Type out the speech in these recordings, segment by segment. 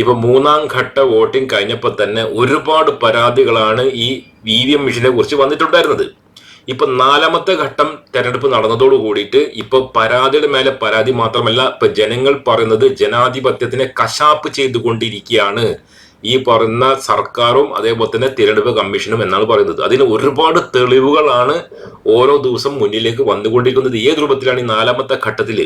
ഇപ്പൊ മൂന്നാം ഘട്ട വോട്ടിംഗ് കഴിഞ്ഞപ്പോൾ തന്നെ ഒരുപാട് പരാതികളാണ് ഈ വി വി എം മെഷീനെ കുറിച്ച് വന്നിട്ടുണ്ടായിരുന്നത്. ഇപ്പൊ നാലാമത്തെ ഘട്ടം തെരഞ്ഞെടുപ്പ് നടന്നതോട് കൂടിയിട്ട് ഇപ്പൊ പരാതിയുടെ മേലെ പരാതി മാത്രമല്ല ഇപ്പൊ ജനങ്ങൾ പറയുന്നത് ജനാധിപത്യത്തിനെ കശാപ്പ് ചെയ്തുകൊണ്ടിരിക്കുകയാണ്. ഈ പറയുന്ന സർക്കാരും അതേപോലെ തന്നെ തിരഞ്ഞെടുപ്പ് കമ്മീഷനും എന്നാണ് പറയുന്നത്. അതിന് ഒരുപാട് തെളിവുകളാണ് ഓരോ ദിവസം മുന്നിലേക്ക് വന്നുകൊണ്ടിരിക്കുന്നത്. ഏത് രൂപത്തിലാണ് ഈ നാലാമത്തെ ഘട്ടത്തിൽ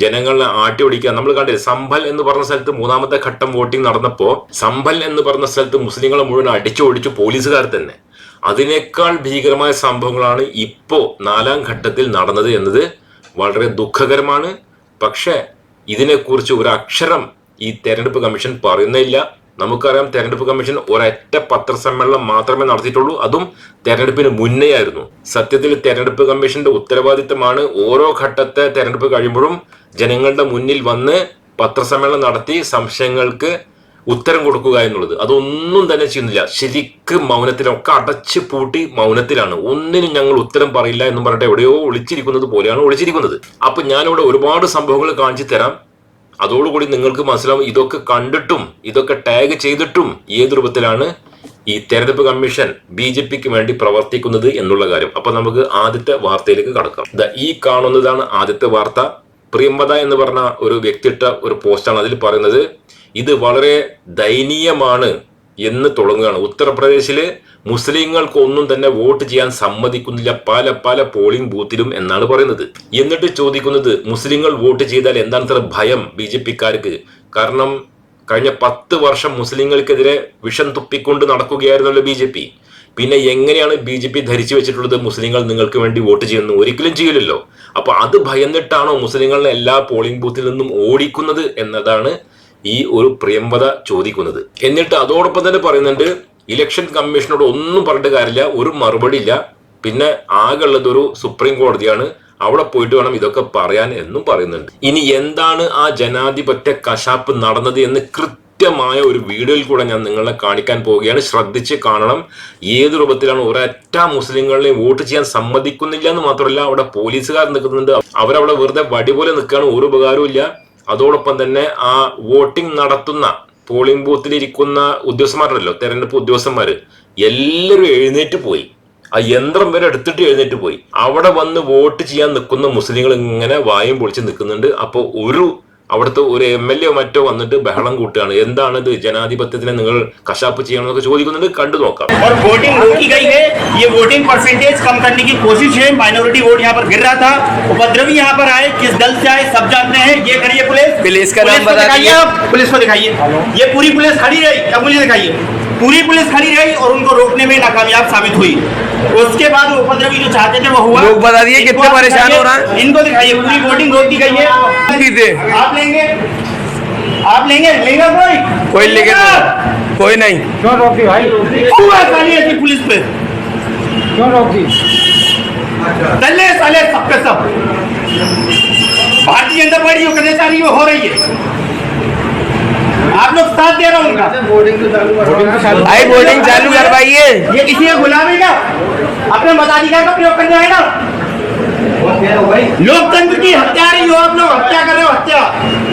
ജനങ്ങളെ ആട്ടി ഓടിക്കുക. നമ്മൾ കണ്ടില്ല സംഭൽ എന്ന് പറഞ്ഞ സ്ഥലത്ത് മൂന്നാമത്തെ ഘട്ടം വോട്ടിംഗ് നടന്നപ്പോൾ സംഭൽ എന്ന് പറഞ്ഞ സ്ഥലത്ത് മുസ്ലിങ്ങളെ മുഴുവൻ അടിച്ചു ഓടിച്ചു പോലീസുകാർ തന്നെ. അതിനേക്കാൾ ഭീകരമായ സംഭവങ്ങളാണ് ഇപ്പോൾ നാലാം ഘട്ടത്തിൽ നടന്നത് എന്നത് വളരെ ദുഃഖകരമാണ്. പക്ഷേ ഇതിനെക്കുറിച്ച് ഒരു അക്ഷരം ഈ തെരഞ്ഞെടുപ്പ് കമ്മീഷൻ പറയുന്നില്ല നമുക്കറിയാം തെരഞ്ഞെടുപ്പ് കമ്മീഷൻ ഒരൊറ്റ പത്രസമ്മേളനം മാത്രമേ നടത്തിയിട്ടുള്ളൂ. അതും തെരഞ്ഞെടുപ്പിന് മുന്നേ ആയിരുന്നു സത്യത്തിൽ തെരഞ്ഞെടുപ്പ് കമ്മീഷന്റെ ഉത്തരവാദിത്തമാണ് ഓരോ ഘട്ടത്തെ തെരഞ്ഞെടുപ്പ് കഴിയുമ്പോഴും ജനങ്ങളുടെ മുന്നിൽ വന്ന് പത്രസമ്മേളനം നടത്തി സംശയങ്ങൾക്ക് ഉത്തരം കൊടുക്കുക എന്നുള്ളത്. അതൊന്നും തന്നെ ചെയ്യുന്നില്ല. ശരിക്ക് മൗനത്തിലൊക്കെ അടച്ചു പൂട്ടി മൗനത്തിലാണ്. ഒന്നിനും ഞങ്ങൾ ഉത്തരം പറയില്ല എന്ന് പറഞ്ഞിട്ട് എവിടെയോ ഒളിച്ചിരിക്കുന്നത് പോലെയാണ് ഒളിച്ചിരിക്കുന്നത്. അപ്പൊ ഞാനിവിടെ ഒരുപാട് സംഭവങ്ങൾ കാണിച്ചു തരാം. അതോടുകൂടി നിങ്ങൾക്ക് മനസ്സിലാവും ഇതൊക്കെ കണ്ടിട്ടും ഇതൊക്കെ ടാഗ് ചെയ്തിട്ടും ഏത് രൂപത്തിലാണ് ഈ തെരഞ്ഞെടുപ്പ് കമ്മീഷൻ ബി ജെ പിക്ക് വേണ്ടി പ്രവർത്തിക്കുന്നത് എന്നുള്ള കാര്യം. അപ്പൊ നമുക്ക് ആദ്യത്തെ വാർത്തയിലേക്ക് കടക്കാം. ഈ കാണുന്നതാണ് ആദ്യത്തെ വാർത്ത. പ്രിയമ്പത എന്ന് പറഞ്ഞ ഒരു വ്യക്തിട്ട ഒരു പോസ്റ്റാണ്. അതിൽ പറയുന്നത് ഇത് വളരെ ദയനീയമാണ് എന്ന് തുടങ്ങുകയാണ്. മുസ്ലിങ്ങൾക്ക് ഒന്നും തന്നെ വോട്ട് ചെയ്യാൻ സമ്മതിക്കുന്നില്ല. പല പല പോളിംഗ് ബൂത്തിലും എന്നാണ് പറയുന്നത്. എന്നിട്ട് ചോദിക്കുന്നത് മുസ്ലിങ്ങൾ വോട്ട് ചെയ്താൽ എന്താണ് ഭയം ബി ജെ പിക്കാർക്ക്? കാരണം കഴിഞ്ഞ പത്ത് വർഷം മുസ്ലിങ്ങൾക്കെതിരെ വിഷം തുപ്പിക്കൊണ്ട് നടക്കുകയായിരുന്നല്ലോ ബി ജെ പി. പിന്നെ എങ്ങനെയാണ് ബി ജെ പി ധരിച്ചു വെച്ചിട്ടുള്ളത്? മുസ്ലിങ്ങൾ നിങ്ങൾക്ക് വേണ്ടി വോട്ട് ചെയ്യുന്നു. ഒരിക്കലും ചെയ്യില്ലല്ലോ. അപ്പൊ അത് ഭയന്നിട്ടാണോ മുസ്ലിങ്ങളെ എല്ലാ പോളിംഗ് ബൂത്തിൽ നിന്നും ഓടിക്കുന്നത് എന്നതാണ് ഈ ഒരു പ്രിയംവത ചോദിക്കുന്നത്. എന്നിട്ട് അതോടൊപ്പം തന്നെ പറയുന്നുണ്ട് ഇലക്ഷൻ കമ്മീഷനോട് ഒന്നും പറഞ്ഞിട്ട് കാര്യമില്ല ഒരു മറുപടി ഇല്ല. പിന്നെ ആകെ ഉള്ളത് ഒരു സുപ്രീം കോടതിയാണ്. അവിടെ പോയിട്ട് വേണം ഇതൊക്കെ പറയാൻ എന്നും പറയുന്നുണ്ട്. ഇനി എന്താണ് ആ ജനാധിപത്യ കശാപ്പ് നടന്നത് എന്ന് കൃത്യമായ ഒരു വീഡിയോയിൽ കൂടെ ഞാൻ നിങ്ങളെ കാണിക്കാൻ പോവുകയാണ്. ശ്രദ്ധിച്ച് കാണണം. ഏത് രൂപത്തിലാണ് ഒരൊറ്റ മുസ്ലിങ്ങളെ വോട്ട് ചെയ്യാൻ സമ്മതിക്കുന്നില്ല എന്ന് മാത്രമല്ല അവിടെ പോലീസുകാർ നിൽക്കുന്നുണ്ട്. അവരവിടെ വെറുതെ വടി പോലെ നിൽക്കുകയാണ് ഒരു ഉപകാരവും ഇല്ല. അതോടൊപ്പം തന്നെ ആ വോട്ടിംഗ് നടത്തുന്ന പോളിംഗ് ബൂത്തിൽ ഇരിക്കുന്ന ഉദ്യോഗസ്ഥന്മാരുണ്ടല്ലോ തെരഞ്ഞെടുപ്പ് ഉദ്യോഗസ്ഥന്മാർ എല്ലാവരും എഴുന്നേറ്റ് പോയി. ആ യന്ത്രം വരെ എടുത്തിട്ട് എഴുന്നേറ്റ് പോയി. അവിടെ വന്ന് വോട്ട് ചെയ്യാൻ നിൽക്കുന്ന മുസ്ലിങ്ങൾ ഇങ്ങനെ വായും പൊളിച്ച് നിൽക്കുന്നുണ്ട്. അപ്പോൾ ഒരു അവിടുത്തെ ഒരു എം എൽ എ മറ്റോ വന്നിട്ട് ബഹളം കൂട്ടുകയാണ് എന്താണ് ഇത് ജനാധിപത്യത്തിനെ നിങ്ങൾ കശാപ്പ് ചെയ്യണമെന്നൊക്കെ ചോദിക്കുന്നുണ്ട് കണ്ടു നോക്കാം और वोटिंग रोकी गई है ये वोटिंग परसेंटेज कम करने की कोशिश है माइनॉरिटी वोट यहाँ पर गिर रहा था उपद्रवी यहाँ पर आए किस दल से आए सब जानते हैं ये करिए पुलिस पुलिस का नाम को बता दिखाइए दीजिए। आप पुलिस को दिखाइए ये पूरी पुलिस खड़ी रही अब मुझे दिखाइए पूरी पुलिस खड़ी रही और उनको रोकने में नाकामयाब साबित हुई। उसके बाद वो उपद्रवी जो चाहते थे वो हुआ। लोग बता दिए कितने परेशान हो रहा है? इनको दिखाइए पूरी वोटिंग रोक दी गई है। आप लेंगे। आप लेंगे लेंगे कोई? कोई लेके कोई नहीं। क्यों रोकी भाई? पूरा साली ऐसी पुलिस पे। क्यों रोकी दल्ले साले सब के सब। भारतीय जनता पार्टी जो करना चाह रही है वो हो रही है। आप लोग साथ दे रहे हो उनका वोटिंग तो चालू आई वोटिंग चालू करवाइए ये किसी का गुलाम है क्या अपने मताधिकार का प्रयोग करना है ना लोकतंत्र की हत्या रही हो आप लोग हत्या कर रहे हो हत्या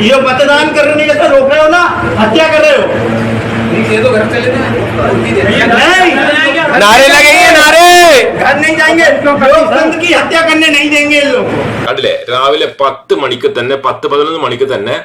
ये मतदान करने जैसे रोक रहे हो ना हत्या कर रहे हो नहीं नारे लगेंगे नारे घर नहीं जाएंगे लोकतंत्र की हत्या करने नहीं देंगे ये लोग കണ്ടില്ലേ രാവിലെ പത്ത് മണിക്ക് തന്നെ പത്ത് പതിനൊന്ന് മണിക്ക് തന്നെ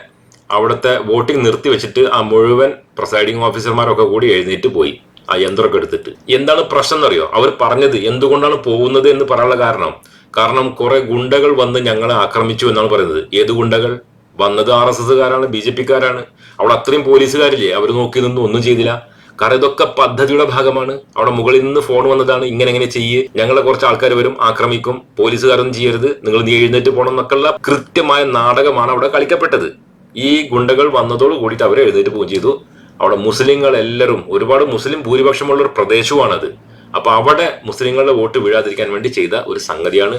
അവിടുത്തെ വോട്ടിംഗ് നിർത്തി വെച്ചിട്ട് ആ മുഴുവൻ പ്രസൈഡിംഗ് ഓഫീസർമാരൊക്കെ കൂടി എഴുന്നേറ്റ് പോയി ആ യന്ത്രമൊക്കെ എടുത്തിട്ട്. എന്താണ് പ്രശ്നം എന്നറിയോ? അവർ പറഞ്ഞത് എന്തുകൊണ്ടാണ് പോകുന്നത് എന്ന് പറയാനുള്ള കാരണം. കാരണം കുറെ ഗുണ്ടകൾ വന്ന് ഞങ്ങളെ ആക്രമിച്ചു എന്നാണ് പറയുന്നത്. ഏത് ഗുണ്ടകൾ? വന്നത് ആർ എസ് എസ്സുകാരാണ് ബി ജെ പിക്കാരാണ്. അവിടെ അത്രയും പോലീസുകാരില്ലേ? അവർ നോക്കി നിന്നും ഒന്നും ചെയ്തില്ല. കാരണം ഇതൊക്കെ പദ്ധതിയുടെ ഭാഗമാണ്. അവിടെ മുകളിൽ നിന്ന് ഫോൺ വന്നതാണ് ഇങ്ങനെ ഇങ്ങനെ ചെയ്യ്. ഞങ്ങളെ കുറച്ച് ആൾക്കാർ വരും ആക്രമിക്കും. പോലീസുകാരൊന്നും ചെയ്യരുത്. നിങ്ങൾ നീ എഴുന്നേറ്റ് പോകണം എന്നൊക്കെയുള്ള കൃത്യമായ നാടകമാണ് അവിടെ കളിക്കപ്പെട്ടത്. ഈ ഗുണ്ടകൾ വന്നതോട് കൂടിയിട്ട് അവർ എഴുന്നേറ്റ് പോവുകയും ചെയ്തു. അവിടെ മുസ്ലിങ്ങൾ എല്ലാവരും ഒരുപാട് മുസ്ലിം ഭൂരിപക്ഷമുള്ള ഒരു പ്രദേശമാണത് അപ്പൊ അവിടെ മുസ്ലിങ്ങളുടെ വോട്ട് വീഴാതിരിക്കാൻ വേണ്ടി ചെയ്ത ഒരു സംഗതിയാണ്.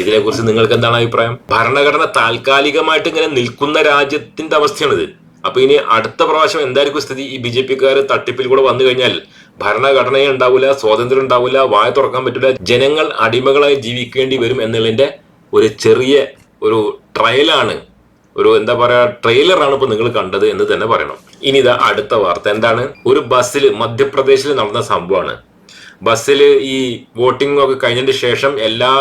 ഇതിനെക്കുറിച്ച് നിങ്ങൾക്ക് എന്താണ് അഭിപ്രായം? ഭരണഘടന താൽക്കാലികമായിട്ട് ഇങ്ങനെ നിൽക്കുന്ന രാജ്യത്തിന്റെ അവസ്ഥയാണിത്. അപ്പൊ ഇനി അടുത്ത പ്രാവശ്യം എന്തായിരിക്കും സ്ഥിതി? ഈ ബി ജെ പിക്കാർ തട്ടിപ്പിൽ കൂടെ വന്നു കഴിഞ്ഞാൽ ഭരണഘടനയെ ഉണ്ടാവില്ല സ്വാതന്ത്ര്യം ഉണ്ടാവില്ല വായ തുറക്കാൻ പറ്റില്ല ജനങ്ങൾ അടിമകളായി ജീവിക്കേണ്ടി വരും എന്നുള്ളതിന്റെ ഒരു ചെറിയ ഒരു ട്രയലാണ് ഒരു എന്താ പറയാ ട്രെയിലറാണ് ഇപ്പൊ നിങ്ങൾ കണ്ടത് എന്ന് തന്നെ പറയണം. ഇനി ഇതാ അടുത്ത വാർത്ത. എന്താണ്? ഒരു ബസ്സിൽ മധ്യപ്രദേശിൽ നടന്ന സംഭവമാണ്. ബസ്സിൽ ഈ വോട്ടിംഗ് ഒക്കെ കഴിഞ്ഞതിന് ശേഷം എല്ലാ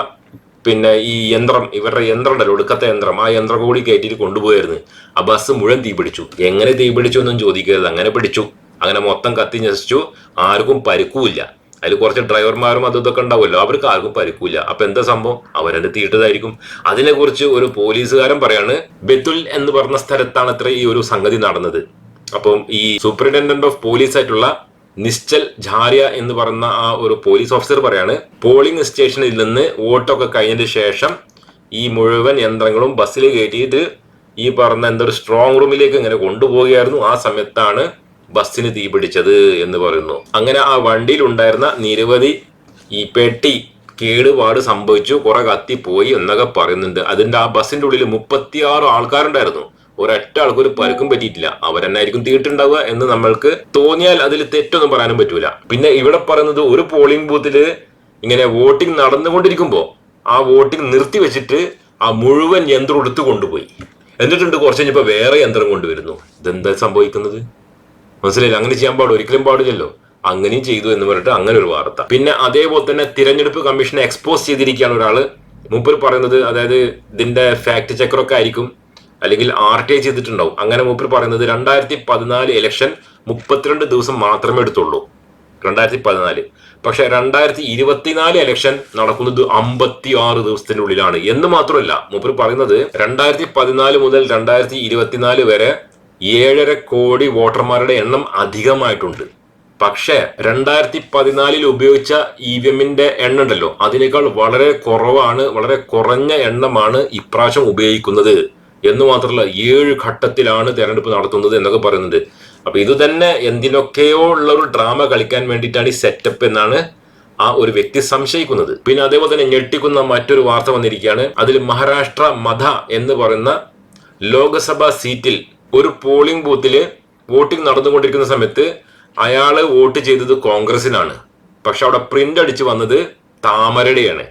പിന്നെ ഈ യന്ത്രം ഇവരുടെ യന്ത്രം ഉണ്ടല്ലോ ഒടുക്കത്തെ യന്ത്രം ആ യന്ത്രം കൂടി കയറ്റിയിട്ട് കൊണ്ടുപോയായിരുന്നു. ആ ബസ് മുഴുവൻ തീ പിടിച്ചു. എങ്ങനെ തീ പിടിച്ചു എന്നും ചോദിക്കരുത്. അങ്ങനെ പിടിച്ചു. അങ്ങനെ മൊത്തം കത്തി നശിച്ചു. ആർക്കും പരിക്കുമില്ല. അതിൽ കുറച്ച് ഡ്രൈവർമാരും അതും ഇതൊക്കെ ഉണ്ടാവുമല്ലോ. അവർക്ക് ആർക്കും പരിക്കൂല. അപ്പൊ എന്താ സംഭവം? അവരെന്നെ തീട്ടതായിരിക്കും. അതിനെക്കുറിച്ച് ഒരു പോലീസുകാരൻ പറയാണ് ബെത്തുൽ എന്ന് പറഞ്ഞ സ്ഥലത്താണ് അത്ര ഈ ഒരു സംഗതി നടന്നത്. അപ്പം ഈ സൂപ്രണ്ടന്റ് ഓഫ് പോലീസ് ആയിട്ടുള്ള നിശ്ചൽ ഝാരിയ എന്ന് പറയുന്ന ആ ഒരു പോലീസ് ഓഫീസർ പറയാണ് പോളിംഗ് സ്റ്റേഷനിൽ നിന്ന് വോട്ടൊക്കെ കഴിഞ്ഞതിന് ശേഷം ഈ മുഴുവൻ യന്ത്രങ്ങളും ബസ്സിൽ കയറ്റിയിട്ട് ഈ പറഞ്ഞ എന്തൊരു സ്ട്രോങ് റൂമിലേക്ക് ഇങ്ങനെ കൊണ്ടുപോവുകയായിരുന്നു. ആ സമയത്താണ് ബസ്സിന് തീ പിടിച്ചത് എന്ന് പറയുന്നു. അങ്ങനെ ആ വണ്ടിയിൽ ഉണ്ടായിരുന്ന നിരവധി ഈ പെട്ടി കേടുപാട് സംഭവിച്ചു. കുറെ കത്തിപ്പോയി എന്നൊക്കെ പറയുന്നുണ്ട്. അതിന്റെ ആ ബസ്സിന്റെ ഉള്ളിൽ മുപ്പത്തിയാറ് ആൾക്കാരുണ്ടായിരുന്നു. ഒരൊറ്റ ആൾക്ക് ഒരു പരുക്കും പറ്റിയിട്ടില്ല. അവരെന്നായിരിക്കും തീട്ടുണ്ടാവുക എന്ന് നമ്മൾക്ക് തോന്നിയാൽ അതിൽ തെറ്റൊന്നും പറയാനും പറ്റൂല. പിന്നെ ഇവിടെ പറയുന്നത് ഒരു പോളിംഗ് ബൂത്തിൽ ഇങ്ങനെ വോട്ടിംഗ് നടന്നുകൊണ്ടിരിക്കുമ്പോ ആ വോട്ടിംഗ് നിർത്തി വെച്ചിട്ട് ആ മുഴുവൻ യന്ത്രം എടുത്തു കൊണ്ടുപോയി. എന്നിട്ടുണ്ട് കുറച്ച് കഴിഞ്ഞപ്പോ വേറെ യന്ത്രം കൊണ്ടുവരുന്നു. ഇതെന്താ സംഭവിക്കുന്നത്? മനസ്സിലായില്ല? അങ്ങനെ ചെയ്യാൻ പാടും ഒരിക്കലും പാടില്ലല്ലോ. അങ്ങനെയും ചെയ്തു എന്ന് പറഞ്ഞിട്ട് അങ്ങനെ ഒരു വാർത്ത. പിന്നെ അതേപോലെ തന്നെ തിരഞ്ഞെടുപ്പ് കമ്മീഷനെ എക്സ്പോസ് ചെയ്തിരിക്കുകയാണ് ഒരാൾ മൂപ്പർ പറയുന്നത് അതായത് ഇതിന്റെ ഫാക്ട് ചെക്കറൊക്കെ ആയിരിക്കും. അല്ലെങ്കിൽ ആർ ടി ഐ ചെയ്തിട്ടുണ്ടാവും. അങ്ങനെ മൂപ്പർ പറയുന്നത് രണ്ടായിരത്തി പതിനാല് ഇലക്ഷൻ മുപ്പത്തിരണ്ട് ദിവസം മാത്രമേ എടുത്തുള്ളൂ. രണ്ടായിരത്തി പതിനാല് പക്ഷെ രണ്ടായിരത്തി ഇരുപത്തിനാല് ഇലക്ഷൻ നടക്കുന്നത് അമ്പത്തി ആറ് ദിവസത്തിന്റെ ഉള്ളിലാണ് എന്ന് മാത്രമല്ല മൂപ്പർ പറയുന്നത് രണ്ടായിരത്തി പതിനാല് മുതൽ രണ്ടായിരത്തി ഇരുപത്തിനാല് വരെ ഏഴര കോടി വോട്ടർമാരുടെ എണ്ണം അധികമായിട്ടുണ്ട്. പക്ഷേ രണ്ടായിരത്തി പതിനാലിൽ ഉപയോഗിച്ച ഇ വി എമ്മിന്റെ എണ്ണം ഉണ്ടല്ലോ അതിനേക്കാൾ വളരെ കുറവാണ് വളരെ കുറഞ്ഞ എണ്ണമാണ് ഇപ്രാവശ്യം ഉപയോഗിക്കുന്നത്. എന്ന് മാത്രമല്ല ഏഴ് ഘട്ടത്തിലാണ് തെരഞ്ഞെടുപ്പ് നടത്തുന്നത് എന്നൊക്കെ പറയുന്നത് അപ്പൊ ഇത് തന്നെ എന്തിനൊക്കെയോ ഉള്ള ഒരു ഡ്രാമ കളിക്കാൻ വേണ്ടിയിട്ടാണ് ഈ സെറ്റപ്പ് എന്നാണ് ആ ഒരു വ്യക്തി സംശയിക്കുന്നത്. പിന്നെ അതേപോലെ തന്നെ ഞെട്ടിക്കുന്ന മറ്റൊരു വാർത്ത വന്നിരിക്കുകയാണ്. അതിൽ മഹാരാഷ്ട്ര മധ എന്ന് പറയുന്ന ലോക്സഭാ സീറ്റിൽ ഒരു പോളിംഗ് ബൂത്തിൽ വോട്ടിംഗ് നടന്നുകൊണ്ടിരിക്കുന്ന സമയത്ത് അയാൾ വോട്ട് ചെയ്തത് കോൺഗ്രസിനാണ് പക്ഷെ അവിടെ പ്രിന്റ് അടിച്ച് വന്നത് താമരയുടെയാണ്.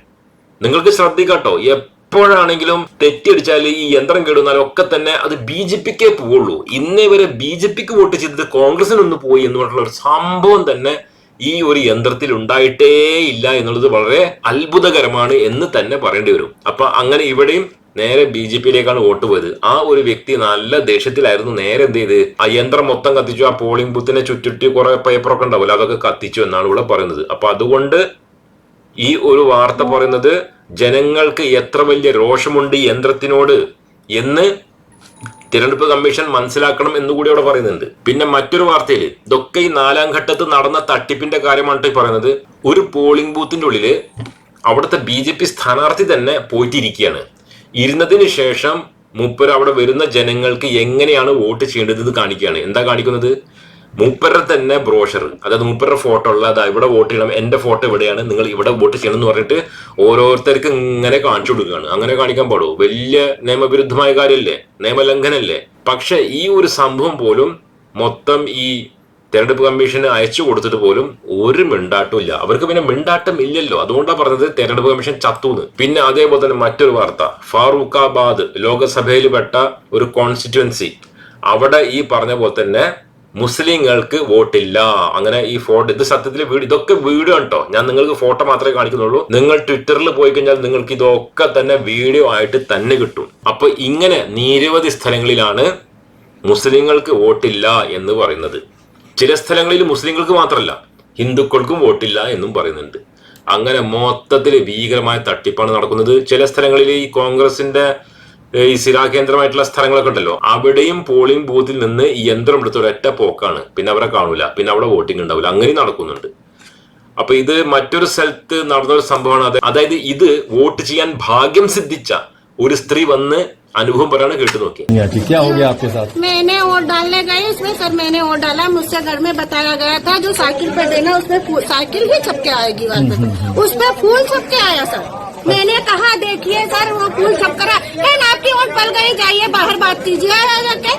നിങ്ങൾക്ക് ശ്രദ്ധിക്കട്ടോ. എപ്പോഴാണെങ്കിലും തെറ്റിയടിച്ചാൽ ഈ യന്ത്രം കേടുന്നാലും ഒക്കെ തന്നെ അത് ബി ജെ പിക്കേ പോവുള്ളൂ. ഇന്നേ വരെ ബി ജെ പിക്ക് വോട്ട് ചെയ്തത് കോൺഗ്രസിനൊന്ന് പോയി എന്ന് പറഞ്ഞിട്ടുള്ള ഒരു സംഭവം തന്നെ ഈ ഒരു യന്ത്രത്തിൽ ഉണ്ടായിട്ടേ ഇല്ല എന്നുള്ളത് വളരെ അത്ഭുതകരമാണ് എന്ന് തന്നെ പറയേണ്ടി വരും. അപ്പൊ അങ്ങനെ ഇവിടെയും നേരെ ബി ജെ പിയിലേക്കാണ് വോട്ട് പോയത്. ആ ഒരു വ്യക്തി നല്ല ദേഷ്യത്തിലായിരുന്നു. നേരെ എന്ത് ചെയ്ത്? ആ യന്ത്രം മൊത്തം കത്തിച്ചു. ആ പോളിംഗ് ബൂത്തിനെ ചുറ്റിട്ട് കുറെ പേപ്പറൊക്കെ ഉണ്ടാവില്ല അതൊക്കെ കത്തിച്ചു എന്നാണ് ഇവിടെ പറയുന്നത്. അപ്പൊ അതുകൊണ്ട് ഈ ഒരു വാർത്ത പറയുന്നത് ജനങ്ങൾക്ക് എത്ര വലിയ രോഷമുണ്ട് യന്ത്രത്തിനോട് എന്ന് തിരഞ്ഞെടുപ്പ് കമ്മീഷൻ മനസ്സിലാക്കണം എന്നുകൂടി അവിടെ പറയുന്നുണ്ട്. പിന്നെ മറ്റൊരു വാർത്തയിൽ ഇതൊക്കെ ഈ നാലാം ഘട്ടത്ത് നടന്ന തട്ടിപ്പിന്റെ കാര്യമാണ് ഈ പറയുന്നത്. ഒരു പോളിംഗ് ബൂത്തിന്റെ ഉള്ളിൽ അവിടുത്തെ ബി ജെ പി സ്ഥാനാർത്ഥി തന്നെ പോയിട്ടിരിക്കുകയാണ്. ഇരുന്നതിന് ശേഷം മൂപ്പര് അവിടെ വരുന്ന ജനങ്ങൾക്ക് എങ്ങനെയാണ് വോട്ട് ചെയ്യേണ്ടത് ഇത് കാണിക്കുകയാണ്. എന്താ കാണിക്കുന്നത്? മൂപ്പരുടെ തന്നെ ബ്രോഷർ അതായത് മൂപ്പരുടെ ഫോട്ടോ ഉള്ള അതാ ഇവിടെ വോട്ട് ചെയ്യണം എന്റെ ഫോട്ടോ ഇവിടെയാണ് നിങ്ങൾ ഇവിടെ വോട്ട് ചെയ്യണം എന്ന് പറഞ്ഞിട്ട് ഓരോരുത്തർക്ക് ഇങ്ങനെ കാണിച്ചു കൊടുക്കുകയാണ്. അങ്ങനെ കാണിക്കാൻ പാടുമോ വലിയ നിയമവിരുദ്ധമായ കാര്യമല്ലേ? നിയമലംഘനല്ലേ പക്ഷെ ഈ ഒരു സംഭവം പോലും മൊത്തം ഈ തെരഞ്ഞെടുപ്പ് കമ്മീഷന് അയച്ചു കൊടുത്തിട്ട് പോലും ഒരു മിണ്ടാട്ടും ഇല്ല. അവർക്ക് പിന്നെ മിണ്ടാട്ടം ഇല്ലല്ലോ. അതുകൊണ്ടാണ് പറഞ്ഞത് തെരഞ്ഞെടുപ്പ് കമ്മീഷൻ ചത്തുന്ന്. പിന്നെ അതേപോലെ തന്നെ മറ്റൊരു വാർത്ത. ഫാറൂഖാബാദ് ലോകസഭയിൽ പെട്ട ഒരു കോൺസ്റ്റിറ്റുവൻസി അവിടെ ഈ പറഞ്ഞ പോലെ തന്നെ മുസ്ലിങ്ങൾക്ക് വോട്ടില്ല. അങ്ങനെ ഈ ഫോട്ടോ ഇത് സത്യത്തിൽ വീട് ഇതൊക്കെ വീഡിയോ കേട്ടോ ഞാൻ നിങ്ങൾക്ക് ഫോട്ടോ മാത്രമേ കാണിക്കുന്നുള്ളൂ. നിങ്ങൾ ട്വിറ്ററിൽ പോയി കഴിഞ്ഞാൽ നിങ്ങൾക്ക് ഇതൊക്കെ തന്നെ വീഡിയോ ആയിട്ട് തന്നെ കിട്ടും. അപ്പൊ ഇങ്ങനെ നിരവധി സ്ഥലങ്ങളിലാണ് മുസ്ലിങ്ങൾക്ക് വോട്ടില്ല എന്ന് പറയുന്നത്. ചില സ്ഥലങ്ങളിൽ മുസ്ലിങ്ങൾക്ക് മാത്രമല്ല ഹിന്ദുക്കൾക്കും വോട്ടില്ല എന്നും പറയുന്നുണ്ട്. അങ്ങനെ മൊത്തത്തിൽ ഭീകരമായ തട്ടിപ്പാണ് നടക്കുന്നത്. ചില സ്ഥലങ്ങളിൽ ഈ കോൺഗ്രസിന്റെ ഈ സ്ഥിരാകേന്ദ്രമായിട്ടുള്ള സ്ഥലങ്ങളൊക്കെ ഉണ്ടല്ലോ അവിടെയും പോളിംഗ് ബൂത്തിൽ നിന്ന് യന്ത്രം എടുത്ത ഒരൊറ്റ പോക്കാണ്. പിന്നെ അവരെ കാണൂല പിന്നെ അവിടെ വോട്ടിംഗ് ഉണ്ടാവില്ല അങ്ങനെയും നടക്കുന്നുണ്ട്. അപ്പൊ ഇത് മറ്റൊരു സ്ഥലത്ത് നടന്ന ഒരു സംഭവമാണ്. അതായത് ഇത് വോട്ട് ചെയ്യാൻ ഭാഗ്യം സിദ്ധിച്ച ഒരു സ്ത്രീ വന്ന് അനുഭവം പറയാണ് കേട്ടു നോക്കി जी क्या हो गया आपके साथ मैंने वोट डालने गई उसमें सर मैंने वोट डाला मुझसे घर में बताया गया था जो साइकिल पे देना उसमें फूल- साइकिल भी छपके आएगी वहाँ पे उस पे फूल छपके आया सर मैंने कहा देखिए सर वो फूल छप कर है आपकी वोट पल गई जाइए बाहर बात कीजिए आ जाके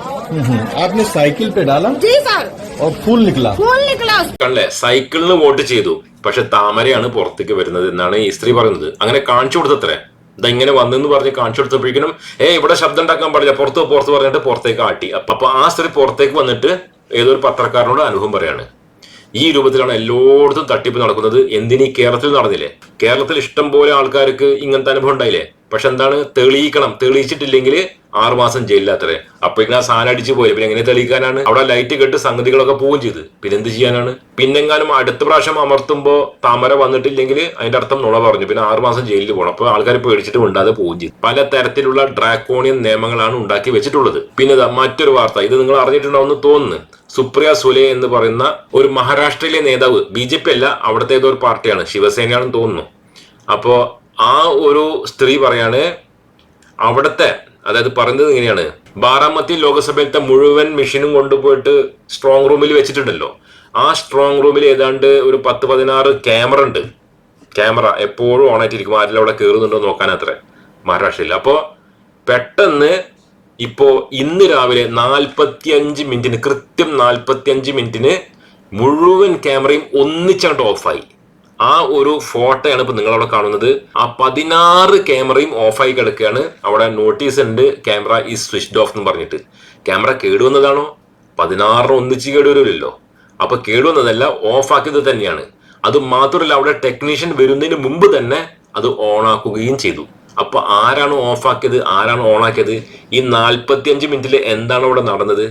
आपने साइकिल पे डाला जी सर और फूल निकला फूल निकला उस കണ്ടേ സൈക്കിളിന് വോട്ട് ചെയ്തു പക്ഷെ താമരയാണ് പുറത്തേക്ക് വരുന്നത് എന്നാണ് ഈ സ്ത്രീ പറയുന്നത് അങ്ങനെ കാണിച്ചു കൊടുത്തത്രേ ഇതാ ഇങ്ങനെ വന്നെന്ന് പറഞ്ഞ് കാണിച്ചു കൊടുത്തപ്പോഴേക്കും ഏ ഇവിടെ ശബ്ദം ഉണ്ടാക്കാൻ പാടില്ല പുറത്ത് പുറത്ത് പറഞ്ഞിട്ട് പുറത്തേക്ക് ആട്ടി. അപ്പൊ ആ സ്ത്രീ പുറത്തേക്ക് വന്നിട്ട് ഏതൊരു പത്രക്കാരനോട് അനുഭവം പറയാണ്. ഈ രൂപത്തിലാണ് എല്ലായിടത്തും തട്ടിപ്പ് നടക്കുന്നത്. എന്തിനീ കേരളത്തിൽ നടന്നില്ലേ? കേരളത്തിൽ ഇഷ്ടം പോലെ ആൾക്കാർക്ക് ഇങ്ങനത്തെ അനുഭവം ഉണ്ടായില്ലേ? പക്ഷെ എന്താണ്? തെളിയിക്കണം. തെളിയിച്ചിട്ടില്ലെങ്കിൽ ആറുമാസം മാസം ജയിലിലാത്രേ. അപ്പൊ ഇങ്ങനെ ആ സാധനം അടിച്ചു പോയി. പിന്നെ എങ്ങനെ തെളിയിക്കാനാണ്? അവിടെ ലൈറ്റ് കെട്ട് സംഗതികളൊക്കെ പോവുകയും ചെയ്ത്. പിന്നെ എന്ത് ചെയ്യാനാണ്? പിന്നെങ്ങാനും അടുത്ത പ്രാവശ്യം അമർത്തുമ്പോൾ താമര വന്നിട്ടില്ലെങ്കിൽ അതിന്റെ അർത്ഥം നുണ പറഞ്ഞു. പിന്നെ ആറുമാസം ജയിലിൽ പോകണം. അപ്പൊ ആൾക്കാർ പേടിച്ചിട്ട് ഉണ്ടാതെ പോവുകയും ചെയ്തു. പല തരത്തിലുള്ള ഡ്രാക്കോണിയൻ നിയമങ്ങളാണ് ഉണ്ടാക്കി വെച്ചിട്ടുള്ളത്. പിന്നെ മറ്റൊരു വാർത്ത. ഇത് നിങ്ങൾ അറിഞ്ഞിട്ടുണ്ടാവുമെന്ന് തോന്നുന്നു. സുപ്രിയ സുലെ എന്ന് പറയുന്ന ഒരു മഹാരാഷ്ട്രയിലെ നേതാവ്. ബി ജെ പി അല്ല അവിടുത്തെ ഏതോ ഒരു പാർട്ടിയാണ്. ശിവസേനയാണെന്ന് തോന്നുന്നു. അപ്പോ ആ ഒരു സ്ത്രീ പറയാണ് അവിടുത്തെ അതായത് പറയുന്നത് ഇങ്ങനെയാണ് ബാറാമത്തി ലോകസഭയിലത്തെ മുഴുവൻ മെഷീനും കൊണ്ടുപോയിട്ട് സ്ട്രോങ് റൂമിൽ വെച്ചിട്ടുണ്ടല്ലോ. ആ സ്ട്രോങ് റൂമിൽ ഏതാണ്ട് ഒരു പത്ത് പതിനാറ് ക്യാമറ ഉണ്ട്. ക്യാമറ എപ്പോഴും ഓൺ ആയിട്ടിരിക്കും ആരെല്ലാം അവിടെ കയറുന്നുണ്ടോ നോക്കാൻ അത്ര മഹാരാഷ്ട്രയിൽ അപ്പോൾ പെട്ടെന്ന് ഇപ്പോ ഇന്ന് രാവിലെ നാൽപ്പത്തി അഞ്ച് മിനിറ്റിന് കൃത്യം നാൽപ്പത്തി അഞ്ച് മിനിറ്റിന് മുഴുവൻ ക്യാമറയും ഒന്നിച്ചങ്ങോട്ട് ഓഫായി ആ ഒരു ഫോട്ടോയാണ് ഇപ്പൊ നിങ്ങൾ അവിടെ കാണുന്നത്. ആ പതിനാറ് ക്യാമറയും ഓഫായി കിടക്കുകയാണ്. അവിടെ നോട്ടീസ് ഉണ്ട് ക്യാമറ ഈ സ്വിച്ച്ഡ് ഓഫ് എന്ന് പറഞ്ഞിട്ട്. ക്യാമറ കേടുവന്നതാണോ പതിനാറിന് ഒന്നിച്ച് കേടുവരുമല്ലോ അപ്പൊ കേടുവന്നതല്ല ഓഫാക്കിയത് തന്നെയാണ്. അത് മാത്രമല്ല അവിടെ ടെക്നീഷ്യൻ വരുന്നതിന് മുമ്പ് തന്നെ അത് ഓണാക്കുകയും ചെയ്തു. അപ്പൊ ആരാണ് ഓഫാക്കിയത് ആരാണ് ഓണാക്കിയത് ഈ നാൽപ്പത്തി അഞ്ച് മിനിറ്റിൽ എന്താണ് അവിടെ നടന്നത്?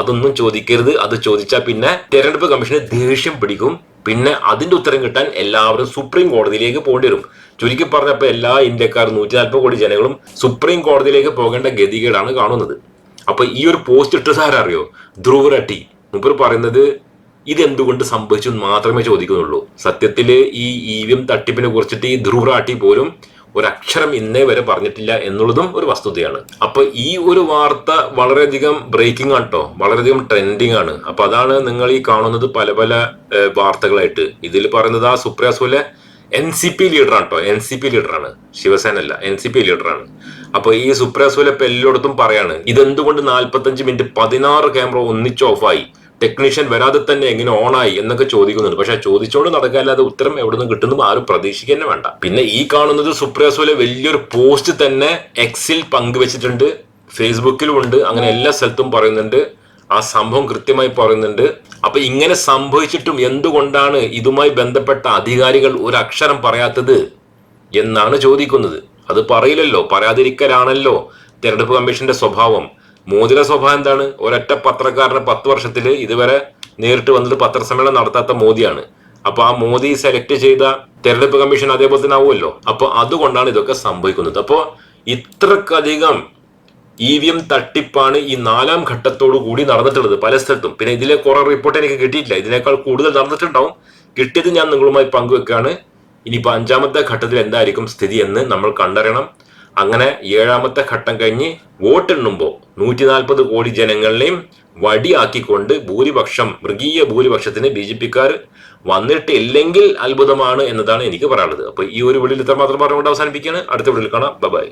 അതൊന്നും ചോദിക്കരുത്. അത് ചോദിച്ചാൽ പിന്നെ തെരഞ്ഞെടുപ്പ് കമ്മീഷന് ദേഷ്യം പിടിക്കും. പിന്നെ അതിന്റെ ഉത്തരം കിട്ടാൻ എല്ലാവരും സുപ്രീം കോടതിയിലേക്ക് പോകേണ്ടി വരും. ചുരുക്കി പറഞ്ഞപ്പോൾ എല്ലാ ഇന്ത്യക്കാരും നൂറ്റി നാൽപ്പത് കോടി ജനങ്ങളും സുപ്രീം കോടതിയിലേക്ക് പോകേണ്ട ഗതികേടാണ് കാണുന്നത്. അപ്പൊ ഈ ഒരു പോസ്റ്റ് ഇട്ടത് ആരറിയോ ധ്രുവ് റെഡ്ഡി മുമ്പ് പറയുന്നത് ഇതെന്തുകൊണ്ട് സംഭവിച്ചു മാത്രമേ ചോദിക്കുന്നുള്ളൂ. സത്യത്തിൽ ഈ ഇ വി എം തട്ടിപ്പിനെ കുറിച്ചിട്ട് ഈ ധ്രുവ് റാട്ടി പോലും ഒരക്ഷരം ഇന്നേ വരെ പറഞ്ഞിട്ടില്ല എന്നുള്ളതും ഒരു വസ്തുതയാണ്. അപ്പൊ ഈ ഒരു വാർത്ത വളരെയധികം ബ്രേക്കിംഗ് ആണ് കേട്ടോ വളരെയധികം ട്രെൻഡിങ് ആണ്. അപ്പൊ അതാണ് നിങ്ങൾ ഈ കാണുന്നത് പല പല വാർത്തകളായിട്ട്. ഇതിൽ പറയുന്നത് ആ Supriya Sule N C P ലീഡറാണ് കേട്ടോ എൻ സി പി ലീഡറാണ് ശിവസേന അല്ല എൻ സി പി ലീഡറാണ് അപ്പൊ ഈ സുപ്രിയ സുലെ ഇപ്പൊ എല്ലായിടത്തും പറയാണ് ഇതെന്തുകൊണ്ട് നാല്പത്തഞ്ച് മിനിറ്റ് പതിനാറ് ക്യാമറ ഒന്നിച്ച് ഓഫായി ടെക്നീഷ്യൻ വരാതെ തന്നെ എങ്ങനെ ഓണായി എന്നൊക്കെ ചോദിക്കുന്നുണ്ട്. പക്ഷെ ചോദിച്ചുകൊണ്ട് നടക്കാല്ലാതെ ഉത്തരം എവിടെ നിന്ന് കിട്ടുന്നു ആരും പ്രതീക്ഷിക്കുക വേണ്ട. പിന്നെ ഈ കാണുന്നത് സുപ്രിയ വലിയൊരു പോസ്റ്റ് തന്നെ എക്സിൽ പങ്കുവെച്ചിട്ടുണ്ട്. ഫേസ്ബുക്കിലും ഉണ്ട്. അങ്ങനെ എല്ലാ സ്ഥലത്തും പറയുന്നുണ്ട്. ആ സംഭവം കൃത്യമായി പറയുന്നുണ്ട്. അപ്പൊ ഇങ്ങനെ സംഭവിച്ചിട്ടും എന്തുകൊണ്ടാണ് ഇതുമായി ബന്ധപ്പെട്ട അധികാരികൾ ഒരു അക്ഷരം പറയാത്തത് എന്നാണ് ചോദിക്കുന്നത്. അത് പറയില്ലല്ലോ. പറയാതിരിക്കലാണല്ലോ തെരഞ്ഞെടുപ്പ് കമ്മീഷന്റെ സ്വഭാവം. മോദിയുടെ സ്വഭാവം എന്താണ്? ഒരൊറ്റ പത്രക്കാരന് പത്ത് വർഷത്തിൽ ഇതുവരെ നേരിട്ട് വന്നിട്ട് പത്രസമ്മേളനം നടത്താത്ത മോദിയാണ്. അപ്പൊ ആ മോദി സെലക്ട് ചെയ്ത തെരഞ്ഞെടുപ്പ് കമ്മീഷൻ അതേപോലെ തന്നെ ആവുമല്ലോ? അപ്പൊ അതുകൊണ്ടാണ് ഇതൊക്കെ സംഭവിക്കുന്നത്. അപ്പോ ഇത്രക്കധികം ഇ വി എം തട്ടിപ്പാണ് ഈ നാലാം ഘട്ടത്തോടു കൂടി നടന്നിട്ടുള്ളത് പല സ്ഥലത്തും. പിന്നെ ഇതിലെ കുറെ റിപ്പോർട്ട് എനിക്ക് കിട്ടിയിട്ടില്ല. ഇതിനേക്കാൾ കൂടുതൽ നടന്നിട്ടുണ്ടാവും. കിട്ടിയത് ഞാൻ നിങ്ങളുമായി പങ്കുവെക്കാണ് ഇനിയിപ്പോൾ അഞ്ചാമത്തെ ഘട്ടത്തിൽ എന്തായിരിക്കും സ്ഥിതി എന്ന് നമ്മൾ കണ്ടറിയണം. അങ്ങനെ ഏഴാമത്തെ ഘട്ടം കഴിഞ്ഞ് വോട്ടെണ്ണുമ്പോൾ നൂറ്റി നാൽപ്പത് കോടി ജനങ്ങളെയും വടിയാക്കിക്കൊണ്ട് ഭൂരിപക്ഷം മൃഗീയ ഭൂരിപക്ഷത്തിന് ബി ജെ പിക്കാർ വന്നിട്ടില്ലെങ്കിൽ അത്ഭുതമാണ് എന്നതാണ് എനിക്ക് പറയാനുള്ളത്. അപ്പൊ ഈ ഒരു വിളിയിൽ ഇത്ര മാത്രം പറഞ്ഞുകൊണ്ട് അവസാനിപ്പിക്കുകയാണ്. അടുത്ത വിളിയിൽ കാണാം. ബൈ.